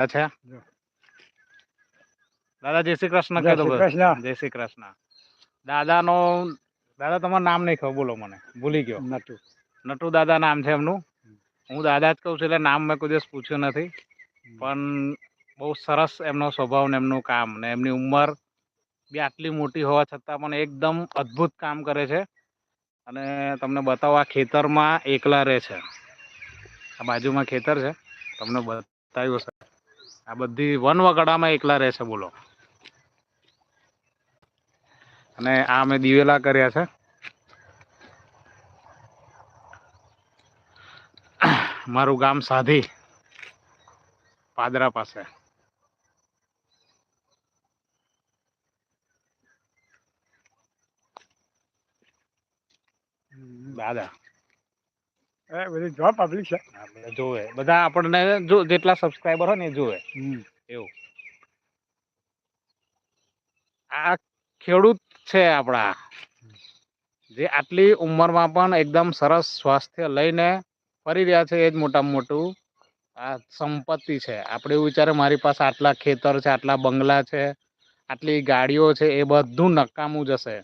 અચ્છા. દાદા જય શ્રી કૃષ્ણ કહી દો કૃષ્ણ. જય શ્રી કૃષ્ણ. દાદાનો દાદા તમારું નામ નહીં ખબર બોલો મને. ભૂલી ગયો. નટુ. નટુ દાદા નામ છે એમનું. હું દાદા જ કહું છું એટલે નામ મેં કોઈ દિવસ પૂછ્યું નથી. પણ બહુ સરસ એમનો સ્વભાવ ને એમનું કામ ને એમની ઉંમર બી આટલી મોટી હોવા છતાં પણ એકદમ અદ્ભુત કામ કરે છે. અને તમને બતાવો આ ખેતરમાં એકલા રહે છે. આ બાજુમાં ખેતર છે. તમને બતાવ્યું આ બધી વનવગડામાં એકલા રહેશે બોલો. અને આ અમે દિવેલા કર્યા છે. મારું ગામ સાધી, પાદરા પાસે. દાદા. એ બધી જોબ પબ્લિક છે. જોવે બધા આપણને જો જેટલા સબસ્ક્રાઇબર હોય ને એ જોવે એવું. આ ખેડૂત છે આપણા. જે આટલી ઉંમરમાં પણ એકદમ સરસ સ્વાસ્થ્ય લઈને ફરી રહ્યા છે એ જ મોટામાં મોટું આ સંપત્તિ છે. આપણે એવું વિચારે મારી પાસે આટલા ખેતર છે આટલા બંગલા છે આટલી ગાડીઓ છે એ બધું નકામું જશે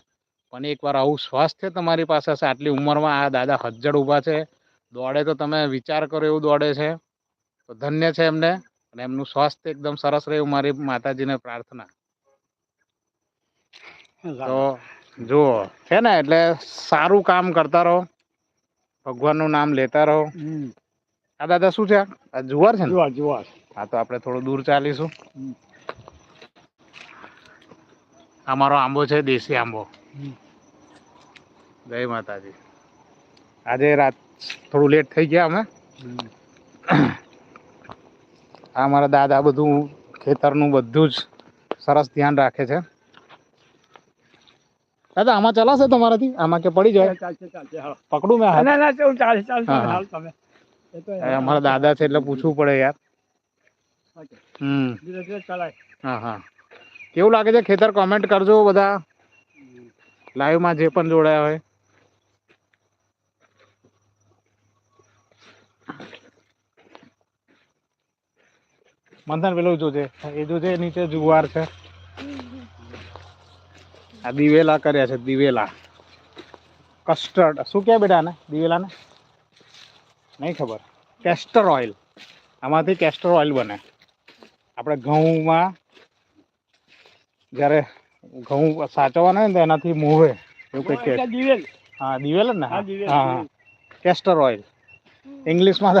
પણ એકવાર આવું સ્વાસ્થ્ય તમારી પાસે હશે આટલી ઉંમરમાં આ દાદા હજ્જડ ઊભા છે દોડે તો તમે વિચાર કરો એવું દોડે છે. તો ધન્ય છે એમને અને એમનું સ્વાસ્થ્ય એકદમ સરસ રહે એવું મારી માતાજીને પ્રાર્થના. તો જુઓ છે ને એટલે સારું કામ કરતા રહો. ભગવાનનું નામ લેતા રહો. આ દાદા શું છે? આ? જુવાર છે ને? જુવાર જુવાર. હા તો આપણે થોડું દૂર ચાલીશું. અમારો આંબો છે દેશી આંબો. જય માતાજી. આજે રાત થોડું લેટ થઈ ગયા અમે. આ મારા દાદા બધું ખેતરનું બધું જ સરસ ધ્યાન રાખે છે. દાદા આમાં ચલાશે તમારાથી? આમાં કે પડી જાય. પકડું મેં ના ના. હાલ તમે. અમારા દાદા છે એટલે પૂછવું પડે યાર. હમ. હા હા. કેવું લાગે છે? ખેતર કોમેન્ટ કરજો બધા. લાઈવમાં જે પણ જોડાયા હોય. મંથન પેલું જોજે એ જોજે નીચે જુવાર છે. આ દિવેલા કર્યા છે દિવેલા. કસ્ટર્ડ શું કે બેટા ને દિવેલાને? નહીં ખબર. કેસ્ટર ઓઇલ આમાંથી કેસ્ટર ઓઇલ બને. આપણે ઘઉંમાં જ્યારે ઘઉં સાચવવાના હોય ને એનાથી મોવે એવું કંઈક કે દિવેલ. હા દિવેલ જ ને? હા કેસ્ટર ઓઇલ ઇંગ્લિશમાં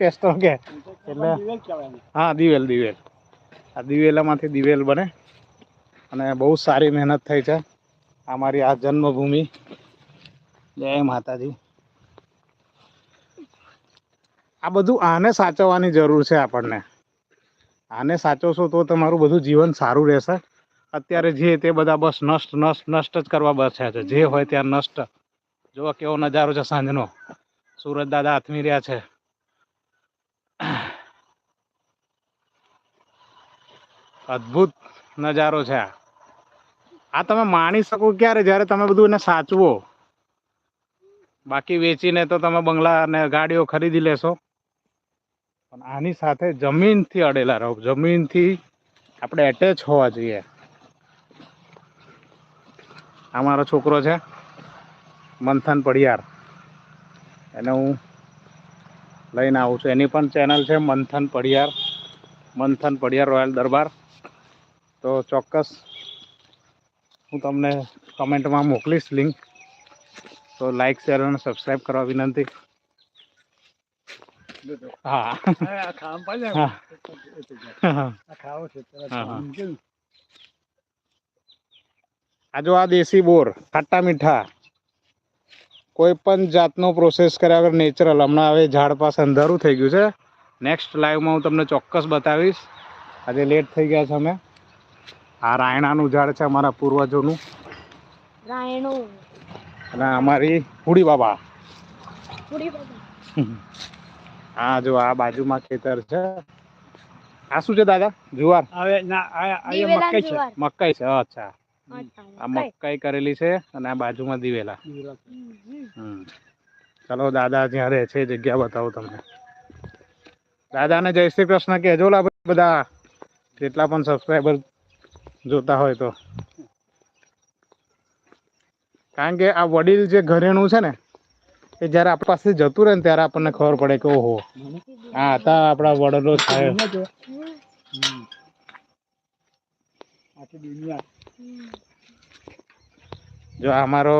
કેસ્ટર કે એટલે. હા દિવેલ દિવેલ. આ દિવેલામાંથી દિવેલ બને અને બહુ સારી મહેનત થઈ છે. આ મારી આ જન્મભૂમિ. જય માતાજી. આ બધું આને સાચવવાની જરૂર છે આપણને. આને સાચવશો તો તમારું બધું જીવન સારું રહેશે. અત્યારે જે તે બધા બસ નષ્ટ નષ્ટ નષ્ટ જ કરવા બસ્યા છે. જે હોય ત્યાં નષ્ટ. જુઓ કેવો નજારો છે સાંજનો. સુરત દાદા આથમી રહ્યા છે. અદ્ભુત નજારો છે આ. આ તમે માણી શકો ક્યારે? જ્યારે તમે બધું એને સાચવો. બાકી વેચીને તો તમે બંગલા અને ગાડીઓ ખરીદી લેશો. પણ આની સાથે જમીનથી અડેલા રહો. જમીનથી આપણે એટેચ હોવા જોઈએ. આ મારો છોકરો છે, મંથન પડિયાર. એને હું લઈને આવું છું. એની પણ ચેનલ છે મંથન પડિયાર. મંથન પડિયાર રોયલ દરબાર. તો ચોક્કસ હું તમને કમેન્ટમાં મોકલીશ લિંક. તો લાઈક શેર અને સબસ્ક્રાઈબ કરવા વિનંતી. હા. હા, આ જો આ દેશી બોર ખાટા મીઠા. કોઈ પણ જાતનો પ્રોસેસ કર્યા વગર નેચરલ હમણાં હવે ઝાડ પાસે અંધારું થઈ ગયું છે. નેક્સ્ટ લાઈવમાં હું તમને ચોક્કસ બતાવીશ. આજે લેટ થઈ ગયા છે અમે. આ રાયણાનું ઝાડ છે અમારા પૂર્વજોનું. રાયણું. અને અમારી હુડી બાબા. હા જો આ બાજુમાં ખેતર છે. આ શું છે દાદા? જુવાર? હવે ના આ મકાઈ છે. મકાઈ છે અચ્છા. આ મકાઈ. કરેલી છે અને આ બાજુમાં દિવેલા. ચલો દાદા જ્યાં રહે છે જગ્યા બતાવો તમને. દાદાને જય શ્રી કૃષ્ણ કહેજો લા બધા. જેટલા પણ સબસ્ક્રાઈબર જોતા હોય તો. કારણ કે આ વડીલ જે ઘરેણું છે ને, એ જ્યારે આપણા પાસે જતું રહે ને ત્યારે આપણને ખબર પડે કે ઓહો, આ હતા આપણા વડલો દુનિયા જો અમારો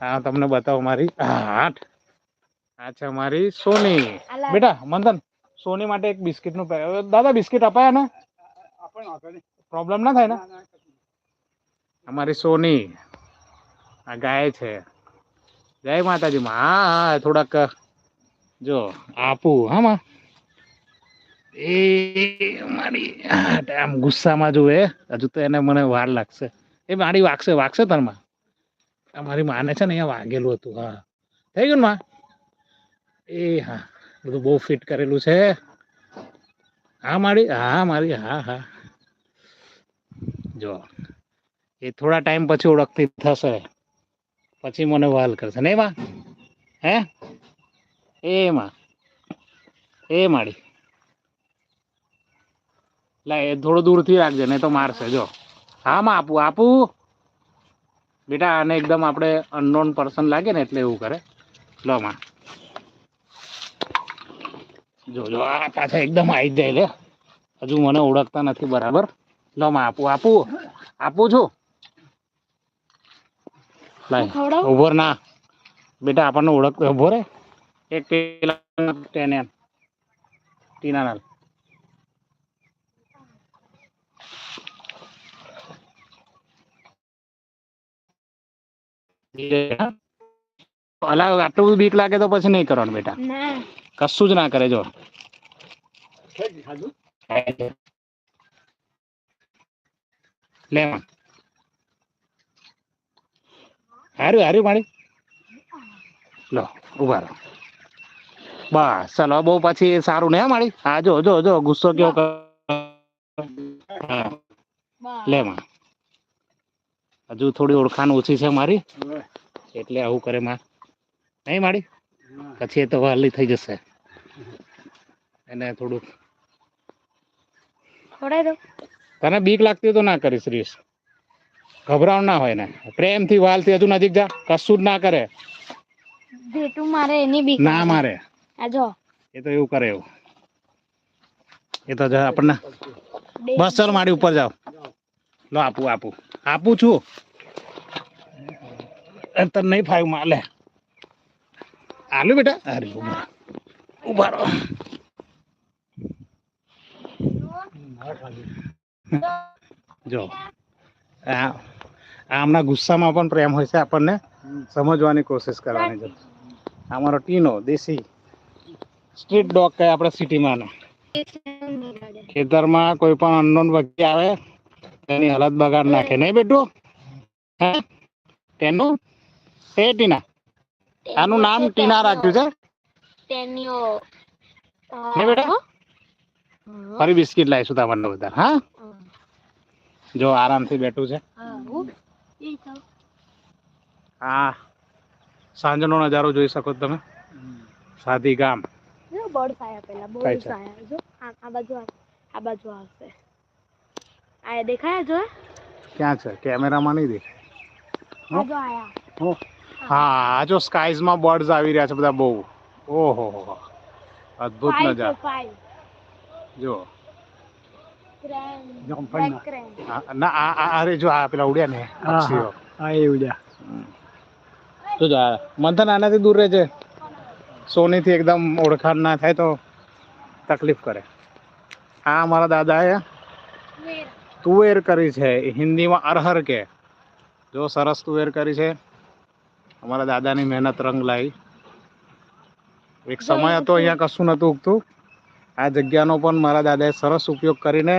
આ તમને બતાવો મારી આઠ આ છે અમારી સોની. બેટા, મંથન, સોની માટે એક બિસ્કિટનું નું દાદા, બિસ્કિટ અપાયા ને? આપણે વાંધો નહીં. પ્રોબ્લેમ ના થાય ને. અમારી સોની આ ગાય છે. જય માતાજી માં. હા હા થોડાક જો આપું હા માં. એ મારી આમ ગુસ્સામાં જોવે હજુ તો એને મને વાર લાગશે. એ મારી વાગશે વાગશે તરમાં અમારી માને છે ને અહીંયા વાગેલું હતું હા. થઈ ગયું ને માં? એ હા બધું બહુ ફિટ કરેલું છે. હા મારી હા મારી હા હા. જો, એ થોડા ટાઈમ પછી ઓળખતી થશે. પછી મને વાલ કરશે. નહીં માં હે? એ માં એ માડી. લા, એ થોડું દૂરથી રાખજે, નહીં તો મારશે. જો. હા, માં આપું. આપું? બેટા, આને એકદમ આપણે અનનોન પર્સન લાગે ને એટલે એવું કરે. લો, માં. જો જો, આ પાછા એકદમ આવી જાય લે. હજુ મને ઓળખતા નથી બરાબર. લો માં આપું આપું આપું છું લાય ખવડાવ ઊભો રે ના બેટા આપણને ઓળખ ઊભો રે એક પેલા ટેન એમ ટીના નાલ અલા આટલું બધું બીક લાગે તો પછી નહીં કરવાનું બેટા ના કશું જ ના કરે જો છે જ ખાધું? લે હાર્યું હાર્યું મારી લો ઊભા રહો. બસ ચલો બહુ પછી સારું ને માળી હા જો જો જો ગુસ્સો કેવો. લે માં હજુ થોડી ઓળખાણ ઓછી છે મારી. એટલે આવું કરે માં. નહીં માળી પછી એ તો વાલી થઈ જશે. એને થોડુંક ખવડાવી તને બીક લાગતી તો ના કરીશ રીસ. ગભરાવ ના હોય ને પ્રેમથી વાલથી હજુ નજીક જા. કશું જ ના કરે. જેટલું મારે એની બીક ના મારે. આ જો. એ તો એવું કરે એવું. એ તો જા આપણને. બસ ચાલ મારી ઉપર જાઓ. લો આપું આપું. આપું છું. તને નહીં ફાયું માલે. આલુ બેટા. અરે ઊભા ઊભા રહો. જો. આ આ હમણાં ગુસ્સામાં પણ પ્રેમ હોય છે આપણને. સમજવાની કોશિશ કરવાની છે અમારો ટીનો દેશી. સ્ટ્રીટ ડોગ કહે આપણે સિટીમાં ખેતરમાં કોઈ પણ અનનોન વ્યક્તિ આવે તેની હાલત બગાડ નાખે. નહીં બેટું? હે? તેનું? એ ટીના. આનું નામ ટીના રાખ્યું છે. તેનીઓ. ને બેટા? ફરી બિસ્કિટ લાવીશું તમારે બધા હા. જો આરામથી બેઠું છે. હા. સાંજનો નજારો જોઈ શકો તમે. સાદી ગામ. જો બર્ડ્સ પેલા કઈ બર્ડ્સ જો આ આ બાજુ આ આ બાજુ આવશે. આ દેખાય જો? ક્યાં છે? કેમેરામાં નહીં દેખાય. જો આયા. હો. જો સ્કાઈઝમાં બર્ડ્સ આવી રહ્યા છે બધા બહુ. ઓહો અદ્ભુત નજારો. જો ક્રેન જમ્પરના. બ્લેક ક્રેન આ- ના આ આ- અરે જો આ પેલા ઉડ્યા ને પક્ષીઓ હા એ ઉડ્યા જો જો મંથન આનાથી દૂર રહે છે સોનીથી એકદમ ઓળખાણ ના થાય તો તકલીફ કરે. આ અમારા દાદાએ તુવેર કરી છે હિન્દીમાં અરહર કે. જો સરસ તુવેર કરી છે. અમારા દાદાની મહેનત રંગ લાવી એક સમય હતો અહીંયા કશું નહોતું ઉગતું. આ જગ્યાનો પણ મારા દાદાએ સરસ ઉપયોગ કરીને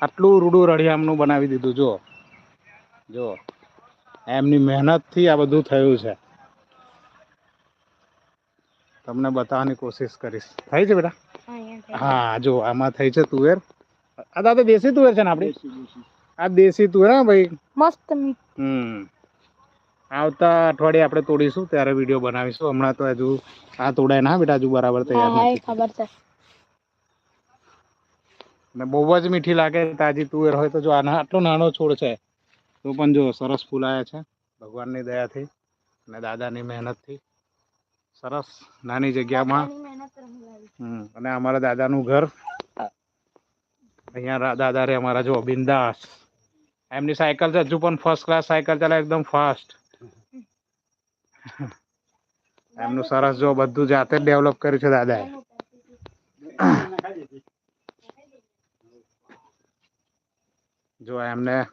આટલું રૂડું રળિયામનું બનાવી દીધું. જો જુઓ. એમની મહેનતથી આ બધું થયું છે. તમને બતાવવાની કોશિશ કરીશ. થઈ છે બેટા? હા જો આમાં થઈ છે તુવેર. આ દાદા દેશી તુવેર છે ને આપણી. આ દેશી તુવેર હા ભાઈ. મસ્ત હમ. આવતા અઠવાડિયે આપણે તોડીશું ત્યારે વીડિયો બનાવીશું. હમણાં તો હજુ આ તોડાય ના બેટા હજુ બરાબર તૈયાર નથી. ખબર છે. ને બહુ જ મીઠી લાગે તાજી તુવેર હોય તો જો આના આટલો નાનો છોડ છે તો પણ જો સરસ ફૂલ આવ્યા છે ભગવાનની દયાથી અને દાદાની મહેનતથી. સરસ નાની જગ્યામાં અને અમારા દાદાનું ઘર અહીંયા દાદા રે અમારા જો બિંદાસ. એમની સાયકલ છે હજુ પણ ફર્સ્ટ ક્લાસ સાયકલ ચાલે એકદમ ફાસ્ટ એમનું સરસ જો બધું જાતે જ ડેવલપ કર્યું છે દાદાએ એનું પેકેટ. જો એમને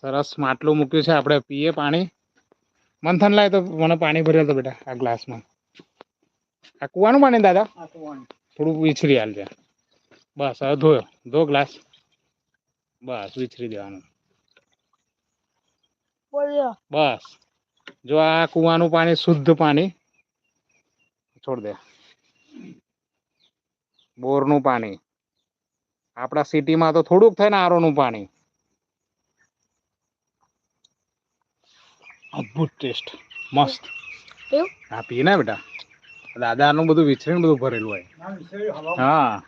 સરસ માટલું મૂક્યું છે. આપણે પીએ પાણી. મંથન લાય તો મને પાણી ભરેલ તો બેટા આ ગ્લાસમાં. આ કુવાનું પાણી દાદા? આ તો વાંધો. થોડુંક વિછરી હાલ છે બસ હવે ધોયો. ધો ગ્લાસ. બસ વિછરી દેવાનું. બોલ્યો. બસ. જો આ કુવાનું પાણી શુદ્ધ પાણી. છોડ દે. બોરનું પાણી. આપણા સિટીમાં તો થોડુંક થાય ને આરોનું પાણી. અદ્ભુત ટેસ્ટ. મસ્ત. હા પીએ ને બેટા. દાદાનું બધું વિછરીને બધું ભરેલું હોય. હા.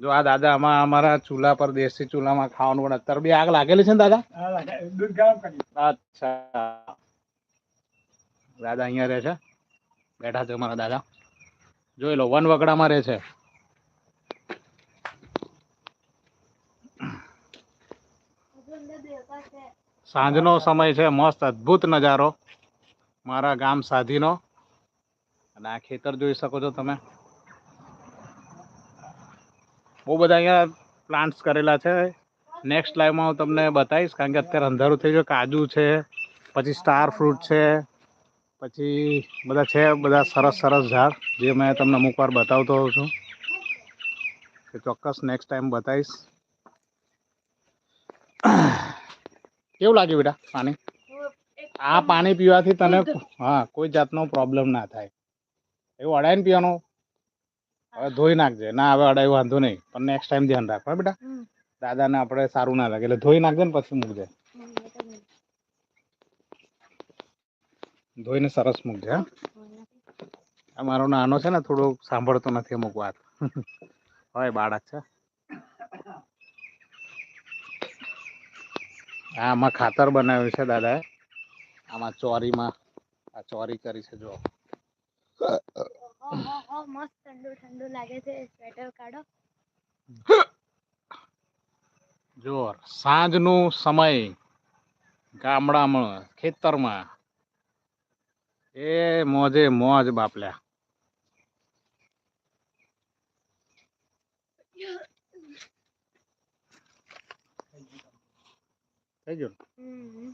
જો આ દાદા આમાં અમારા ચૂલા પર દેશી ચૂલામાં ખાવાનું પણ અત્યારે બી આગ લાગેલી છે ને દાદા? આ લાગે. દૂધ ગરમ કરી. અચ્છા. દાદા અહીંયા રહે છે? બેઠા છે મારા દાદા. જોઈ લો વન વગડામાં રહે છે હજુ અંદર દેવતા છે સાંજનો સમય છે, મસ્ત અદ્ભુત નજારો, મારા ગામ સાધીનો. અને આ ખેતર જોઈ શકો છો તમે. બહુ બધા અહીંયા પ્લાન્ટ્સ કરેલા છે. નેક્સ્ટ લાઈવમાં હું તમને બતાવીશ, કારણ કે અત્યારે અંધારું થઈ ગયું, કાજુ છે, પછી સ્ટાર ફ્રૂટ છે, પછી બધા છે, બધા સરસ સરસ ઝાડ, જે મેં તમને અમુક વાર બતાવતો હોઉં છું. કે ચોક્કસ નેક્સ્ટ ટાઈમ બતાવીશ. કેવું લાગ્યું બેટા પાણી? આ પાણી પીવાથી તને હા કોઈ જાતનો પ્રોબ્લેમ ના થાય. એવું અડાઈને પીવાનો? હવે ધોઈ નાખજે. ના હવે અડાઈ વાંધો નહીં. પણ નેક્સ્ટ ટાઈમ ધ્યાન રાખ બેટા. દાદાને આપણે સારું ના લાગે. એટલે ધોઈ નાખજે ને પછી મૂકજે. ધોઈને સરસ મૂકજે હા. આ મારો નાનો છે ને થોડો સાંભળતો નથી અમુક વાત. હોય બાળક છે આ આમાં ખાતર બનાવ્યું છે, દાદાએ. આમાં ચોરીમાં, આ ચોરી કરી છે જો મસ્ત ઠંડુ ઠંડુ લાગે છે સ્વેટર કાઢો જોર. સાંજનું સમય ગામડામાં, ખેતરમાં. એ મોજે મોજ બાપલ્યા. થઈ ગયું ને? હમ.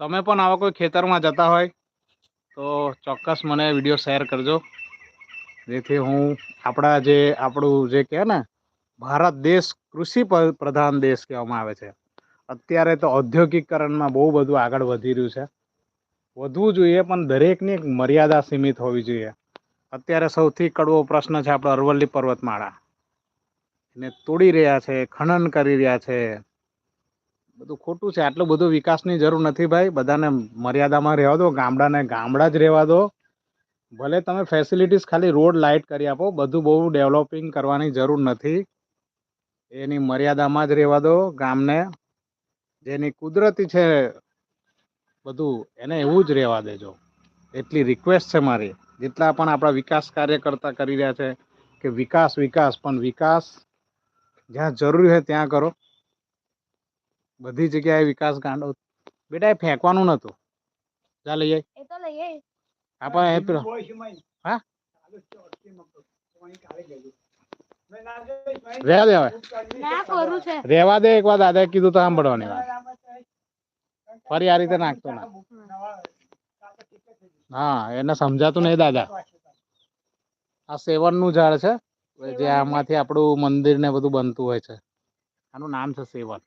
તમે પણ આવા કોઈ ખેતરમાં જતા હોય, તો ચોક્કસ મને વીડિયો શેર કરજો જેથી હું આપણા જે, આપણું જે કહે ને, ભારત દેશ કૃષિ પ- પ્રધાન દેશ કહેવામાં આવે છે અત્યારે તો ઔદ્યોગિકરણમાં બહુ બધું આગળ વધી રહ્યું છે વધવું જોઈએ, પણ દરેકની એક મર્યાદા સીમિત હોવી જોઈએ. અત્યારે સૌથી કડવો પ્રશ્ન છે આપણો અરવલ્લી પર્વતમાળા. એને તોડી રહ્યા છે, ખનન કરી રહ્યા છે. બધું ખોટું છે, આટલું બધું વિકાસની જરૂર નથી ભાઈ. બધાને મર્યાદામાં રહેવા દો, ગામડાને ગામડા જ રહેવા દો. ભલે તમે ફેસિલિટીઝ ખાલી રોડ લાઇટ કરી આપો, બધું બહુ ડેવલપિંગ કરવાની જરૂર નથી. એની મર્યાદામાં જ રહેવા દો ગામને. જેની કુદરતી છે બધું એને એવું જ રહેવા દેજો. એટલી રિક્વેસ્ટ છે મારી. જેટલા પણ આપણા વિકાસ કાર્યકર્તા કરી રહ્યા છે કે વિકાસ વિકાસ પણ વિકાસ જ્યાં જરૂરી હોય ત્યાં કરો. બધી જગ્યાએ વિકાસ ગાંડો. બેટા એ ફેંકવાનું નતું. જા લઈ આપણે એ પેલો. હા? રહેવા દે હવે. રહેવા દે એક વાર દાદા કીધું તો સાંભળવાની વાત. ફરી આ રીતે નાખતો ના. હા એને સમજાતું નહીં દાદા. આ સેવનનું ઝાડ છે જે આમાંથી આપણું મંદિર ને બધું બનતું હોય છે. આનું નામ છે સેવન.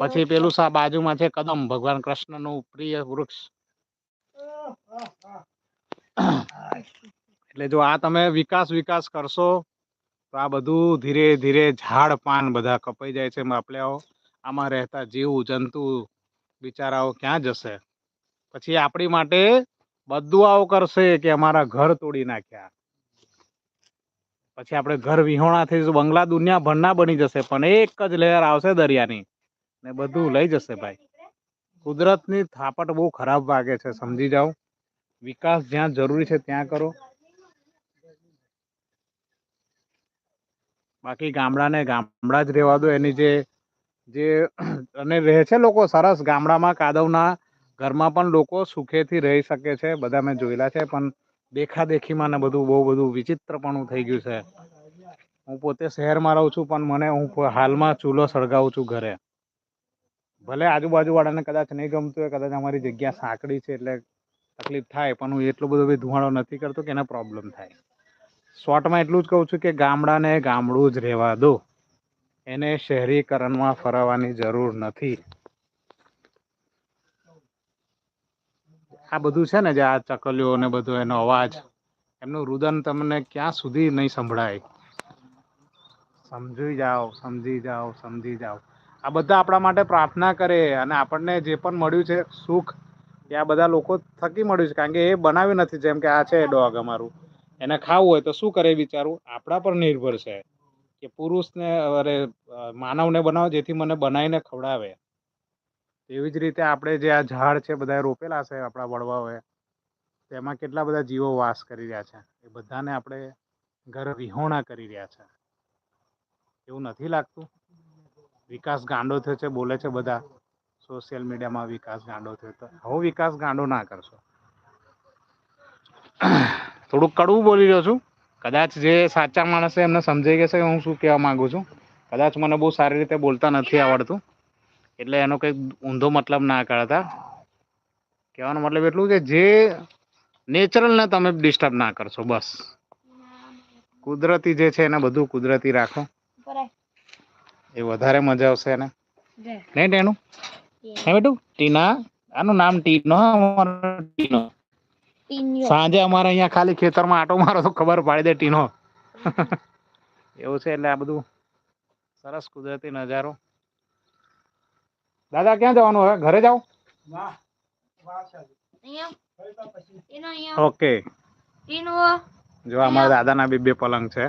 પછી પેલું સા બાજુમાં છે કદમ ભગવાન કૃષ્ણનું પ્રિય વૃક્ષ. એટલે જો આ તમે વિકાસ વિકાસ કરશો તો આ બધું ધીરે ધીરે ઝાડ પાન બધા કપાઈ જાય છે માપલ્યાઓ આમાં રહેતા જીવ, જંતુ, બિચારાઓ ક્યાં જશે? પછી આપણી માટે બદુઆઓ કરશે કે અમારા ઘર તોડી નાખ્યા. પછી આપણે ઘર વિહોણા થઈશું બંગલા દુનિયાભરના બની જશે, પણ એક જ લહેર આવશે દરિયાની. ને બધું લઈ જશે ભાઈ. કુદરતની થાપટ બહુ ખરાબ વાગે છે, સમજી જાઓ. વિકાસ જ્યાં જરૂરી છે ત્યાં કરો. બાકી ગામડાને ગામડા જ રહેવા દો, એની જે જે અને રહે છે લોકો સરસ ગામડામાં, કાદવના ઘરમાં પણ લોકો સુખેથી રહી શકે છે. બધા મેં જોયેલા છે, પણ દેખાદેખીમાં ને બધું બહુ બધું વિચિત્રપણું થઈ ગયું છે. હું પોતે શહેરમાં રહું છું, પણ મને હું હાલમાં ચૂલો સળગાવું છું ઘરે. ભલે આજુબાજુવાળાને કદાચ નહીં ગમતું હોય, કદાચ અમારી જગ્યા સાંકડી છે એટલે તકલીફ થાય, પણ હું એટલો બધો બી ધુમાડો નથી કરતો કે એને પ્રોબ્લેમ થાય. શોર્ટમાં એટલું જ કહું છું કે ગામડાને ગામડું જ રહેવા દો. એને શહેરીકરણમાં ફરવાની જરૂર નથી. આ બધું છે ને જે આ ચકલીઓ ને બધો એનો અવાજ, એમનું રુદન તમને ક્યાં સુધી નહીં સંભળાય. સમજી જાઓ સમજી જાઓ સમજી જાઓ. આ બધા આપણા માટે પ્રાર્થના કરે અને આપણને જે પણ મળ્યું છે સુખ, એ આ બધા લોકો થકી મળ્યું છે. કારણ કે એ બનાવ્યું નથી, જેમ કે આ છે ડોગ અમારું. એને ખાવું હોય તો શું કરે બિચારું? આપણા પર નિર્ભર છે. કે પુરુષને અરે માનવને બનાવો જેથી મને બનાવીને ખવડાવે. એવી જ રીતે આપણે જે આ ઝાડ છે બધા રોપેલા છે આપણા વડવાઓએ, તેમાં કેટલા બધા જીવો વાસ કરી રહ્યા છે. એ બધાને આપણે ઘર વિહોણા કરી રહ્યા છે. એવું નથી લાગતું? વિકાસ ગાંડો થયો છે, બોલે છે બધા. સોશિયલ મીડિયામાં વિકાસ ગાંડો થયો તો. હવે વિકાસ ગાંડો ના કરશો. થોડુંક કડવું બોલી રહ્યો છું. કદાચ જે સાચા માણસ છે એમને સમજાઈ ગયા કે હું શું કહેવા માગુ છું? કદાચ મને બહુ સારી રીતે બોલતા નથી આવડતું. એટલે એનો કંઈક ઊંધો મતલબ ના કાઢતા કહેવાનો મતલબ એટલું કે જે નેચરલને તમે ડિસ્ટર્બ ના કરશો બસ. કુદરતી જે છે એને બધું કુદરતી રાખો. એ વધારે મજા આવશે એને. નહીં ટેનું હે બેટું? ટીના? આનું નામ ટીનો ટીનો. સાંજે અમારે અહીંયા ખાલી ખેતરમાં આટો મારો તો ખબર પાડી દે ટીનો. એવું છે એટલે આ બધું સરસ કુદરતી નજારો. દાદા ક્યાં જવાનું હવે? ઘરે જાઓ? ઓકે. ટીનો જો અમારા દાદાના બી બે પલંગ છે.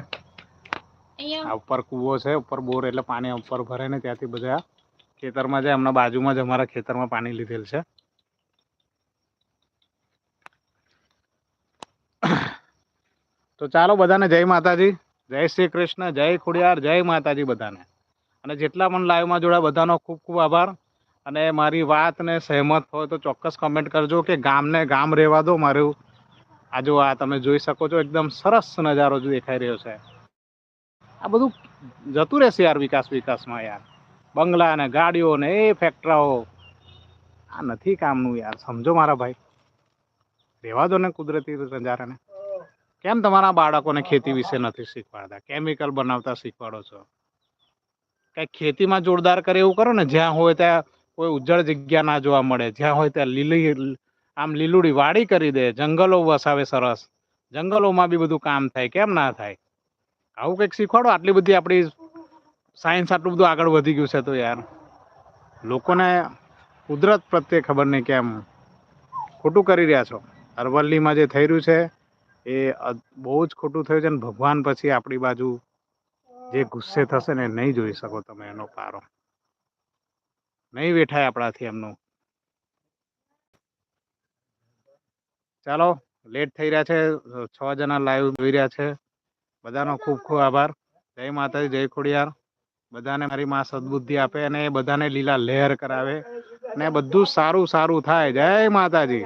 આ ઉપર કૂવો છે ઉપર બોર એટલે પાણી ઉપર ભરે ને ત્યાંથી બધા ખેતરમાં જાય હમણાં બાજુમાં જ અમારા ખેતરમાં પાણી લીધેલ છે. તો ચાલો બધાને જય માતાજી. જય શ્રી કૃષ્ણ, જય ખોડિયાર, જય માતાજી બધાને. અને જેટલા પણ લાઈવમાં જોડા બધાનો ખૂબ ખૂબ આભાર. અને મારી વાતને સહેમત હોય તો ચોક્કસ કમેન્ટ કરજો કે ગામને ગામ રહેવા દો મારું. આ જો આ તમે જોઈ શકો છો, એકદમ સરસ નજારો જો દેખાઈ રહ્યો છે. આ બધું જતું રહેશે યાર વિકાસ વિકાસમાં યાર. બંગલા ને ગાડીઓ ને એ ફેક્ટરાઓ આ નથી કામનું યાર, સમજો મારા ભાઈ. રહેવા દો ને કુદરતી નજારાને. કેમ તમારા બાળકોને ખેતી વિશે નથી શીખવાડતા? કેમિકલ બનાવતા શીખવાડો છો? કંઈક ખેતીમાં જોરદાર કરે એવું કરો ને, જ્યાં હોય ત્યાં કોઈ ઉજ્જળ જગ્યા ના જોવા મળે, જ્યાં હોય ત્યાં લીલી આમ લીલુડી વાડી કરી દે, જંગલો વસાવે સરસ. જંગલોમાં બી બધું કામ થાય, કેમ ના થાય? આવું કંઈક શીખવાડો? આટલી બધી આપણી સાયન્સ આટલું બધું આગળ વધી ગયું છે તો યાર. લોકોને કુદરત પ્રત્યે ખબર નહીં કેમ. ખોટું કરી રહ્યા છો. અરવલ્લીમાં જે થઈ રહ્યું છે એ બહુ જ ખોટું થયું છે ને ભગવાન પછી આપણી બાજુ જે ગુસ્સે થશે ને નહીં જોઈ શકો તમે એનો પારો. નહીં વેઠાય આપણાથી એમનું. ચાલો લેટ થઈ રહ્યા છે. છ જણા લાઈવ જોઈ રહ્યા છે. બધાનો ખૂબ ખૂબ આભાર. જય માતાજી, જય ખોડિયાર. બધાને મારી માં સદબુદ્ધિ આપે અને બધાને લીલા લહેર કરાવે. અને બધું સારું સારું થાય. જય માતાજી.